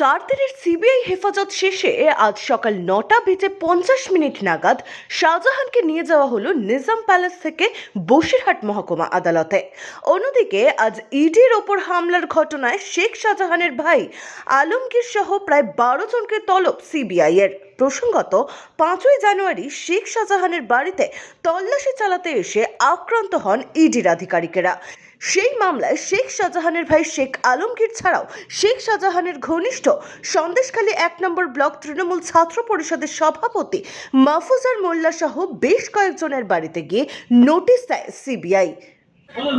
চার দিনের সিবিআই হেফাজত শেষে আজ সকাল নটা বেজে পঞ্চাশ মিনিট নাগাদ শাহজাহানকে নিয়ে যাওয়া হলো নিজাম প্যালেস থেকে বসিরহাট মহকুমা আদালতে। অন্যদিকে আজ ইডির ওপর হামলার ঘটনায় শেখ শাহজাহানের ভাই আলমগীর সহ প্রায় বারো জনকে তলব সিবিআই এর। প্রসঙ্গত, পাঁচই জানুয়ারি শেখ শাহজাহানের বাড়িতে তল্লাশি চালাতে এসে আক্রান্ত হন ইডির আধিকারিকেরা। সেই মামলায় শেখ শাহজাহানের ভাই শেখ আলমগীর ছাড়াও শেখ শাহজাহানের ঘনিষ্ঠ সন্দেশখালী এক নম্বর ব্লক তৃণমূল ছাত্র পরিষদের সভাপতি মাহফুজার মোল্লা সহ বেশ কয়েকজনের বাড়িতে গিয়ে নোটিশ দেয় সিবিআই। বলুন